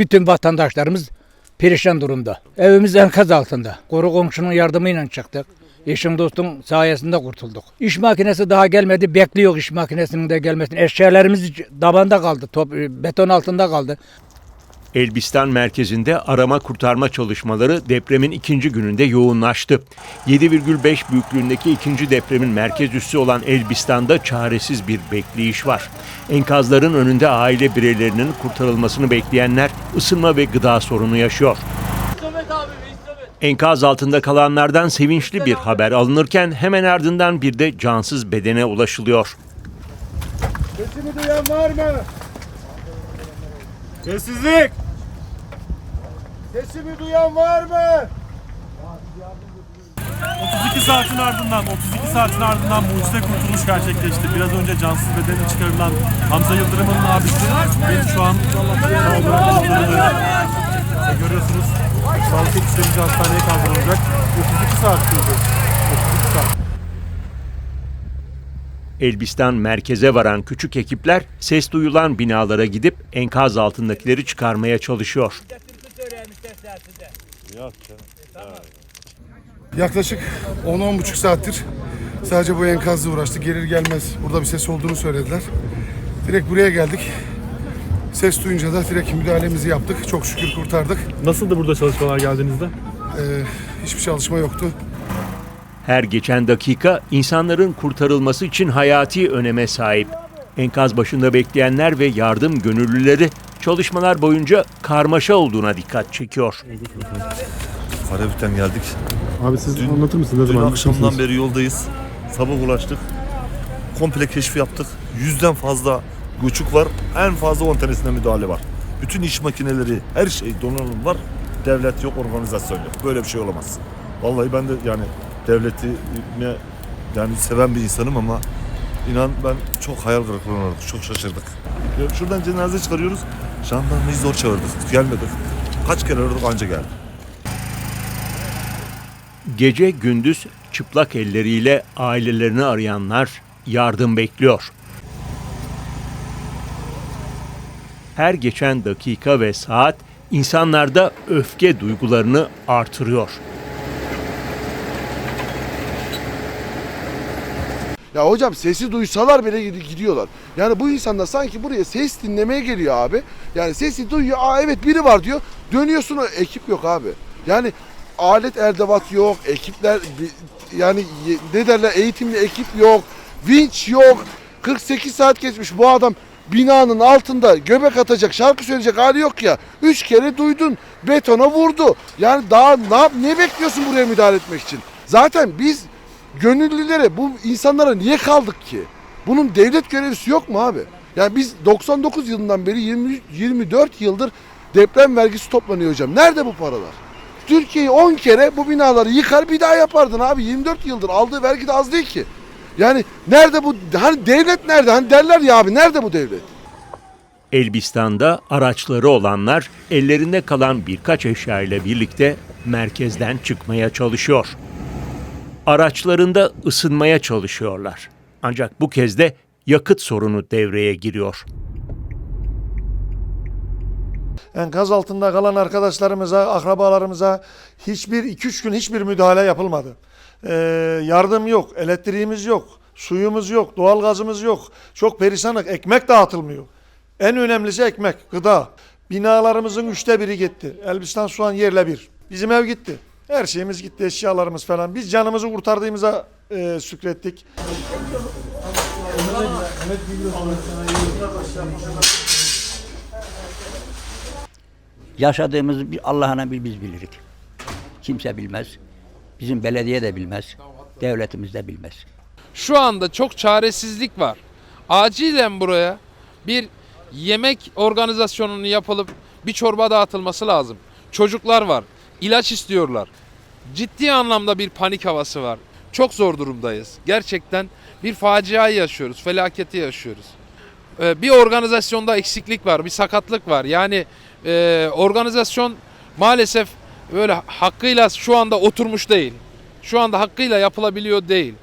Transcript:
Bütün vatandaşlarımız perişan durumda. Evimiz enkaz altında. Koru komşunun yardımıyla çıktık. Eşim dostum sayesinde kurtulduk. İş makinesi daha gelmedi. Bekliyor iş makinesinin de gelmesini. Eşyalarımız dabanda kaldı. Top, beton altında kaldı. Elbistan merkezinde arama kurtarma çalışmaları depremin ikinci gününde yoğunlaştı. 7,5 büyüklüğündeki ikinci depremin merkez üssü olan Elbistan'da çaresiz bir bekleyiş var. Enkazların önünde aile bireylerinin kurtarılmasını bekleyenler ısınma ve gıda sorunu yaşıyor. Enkaz altında kalanlardan sevinçli bir haber alınırken hemen ardından bir de cansız bedene ulaşılıyor. Sesimi duyan var mı? Sessizlik! Sesimi duyan var mı? 32 saatin ardından 32 saatin ardından mucize kurtuluş gerçekleşti. Biraz önce cansız bedeni çıkarılan Hamza Yıldırım'ın abisi beni şu an Görüyorsunuz sağlık ekiplerimizi hastaneye kaldırılacak. 32 saat sürdü. 32 saat. Elbistan merkeze varan küçük ekipler ses duyulan binalara gidip enkaz altındakileri çıkarmaya çalışıyor. Yaklaşık 10-10,5 saattir sadece bu enkazla uğraştık. Gelir gelmez burada bir ses olduğunu söylediler. Direkt buraya geldik. Ses duyunca da direkt müdahalemizi yaptık. Çok şükür kurtardık. Nasıldı burada çalışmalar geldiğinizde? Ee, hiçbir çalışma yoktu. Her geçen dakika insanların kurtarılması için hayati öneme sahip. Enkaz başında bekleyenler ve yardım gönüllüleri çalışmalar boyunca karmaşa olduğuna dikkat çekiyor. Karabük'ten geldik. Abi siz anlatır mısınız? Ne Dün akşamdan beri yoldayız. Sabah ulaştık. Komple keşif yaptık. Yüzden fazla göçük var. En fazla 10 tanesinde müdahale var. Bütün iş makineleri, her şey donanım var. Devlet yok, organizasyon yok. Böyle bir şey olamaz. Vallahi ben de yani devleti ne yani seven bir insanım ama inan ben çok hayal kırıklığına uğradık. Çok şaşırdık. Ya Şuradan cenaze çıkarıyoruz. Jandarmayı zor çağırdık. Gelmedi. Kaç kere aradık anca geldi. Gece gündüz çıplak elleriyle ailelerini arayanlar yardım bekliyor. Her geçen dakika ve saat insanlarda öfke duygularını artırıyor. Ya hocam sesi duysalar bile gidi- gidiyorlar. Yani bu insanlar sanki buraya ses dinlemeye geliyor abi. Yani sesi duyuyor. Aa evet biri var diyor. Dönüyorsun o ekip yok abi. Yani alet erdevat yok. Ekipler yani ne derler eğitimli ekip yok. Vinç yok. 48 saat geçmiş bu adam binanın altında göbek atacak şarkı söyleyecek hali yok ya. Üç kere duydun betona vurdu. Yani daha ne ne bekliyorsun buraya müdahale etmek için? Zaten biz gönüllülere bu insanlara niye kaldık ki? Bunun devlet görevlisi yok mu abi? Yani biz 99 yılından beri 20, 24 yıldır deprem vergisi toplanıyor hocam. Nerede bu paralar? Türkiye'yi 10 kere bu binaları yıkar bir daha yapardın abi. 24 yıldır aldığı vergi de az değil ki. Yani nerede bu hani devlet nerede? Hani derler ya abi nerede bu devlet? Elbistan'da araçları olanlar ellerinde kalan birkaç eşya ile birlikte merkezden çıkmaya çalışıyor. Araçlarında ısınmaya çalışıyorlar. Ancak bu kez de yakıt sorunu devreye giriyor. enkaz altında kalan arkadaşlarımıza, akrabalarımıza hiçbir 2-3 gün hiçbir müdahale yapılmadı. Ee, yardım yok, elektriğimiz yok, suyumuz yok, doğalgazımız yok. Çok perişanlık, ekmek dağıtılmıyor. En önemlisi ekmek, gıda. Binalarımızın üçte biri gitti. Elbistan şu an yerle bir. Bizim ev gitti. Her şeyimiz gitti, eşyalarımız falan. Biz canımızı kurtardığımıza e, şükrettik. Yaşadığımızı bir Allah'ına bir biz bilirik. Kimse bilmez. Bizim belediye de bilmez. Devletimiz de bilmez. Şu anda çok çaresizlik var. Acilen buraya bir yemek organizasyonunun yapılıp bir çorba dağıtılması lazım. Çocuklar var. ilaç istiyorlar ciddi anlamda bir panik havası var. Çok zor durumdayız. Gerçekten bir faciayı yaşıyoruz, felaketi yaşıyoruz. Ee, bir organizasyonda eksiklik var, bir sakatlık var. Yani e, organizasyon maalesef böyle hakkıyla şu anda oturmuş değil. Şu anda hakkıyla yapılabiliyor değil.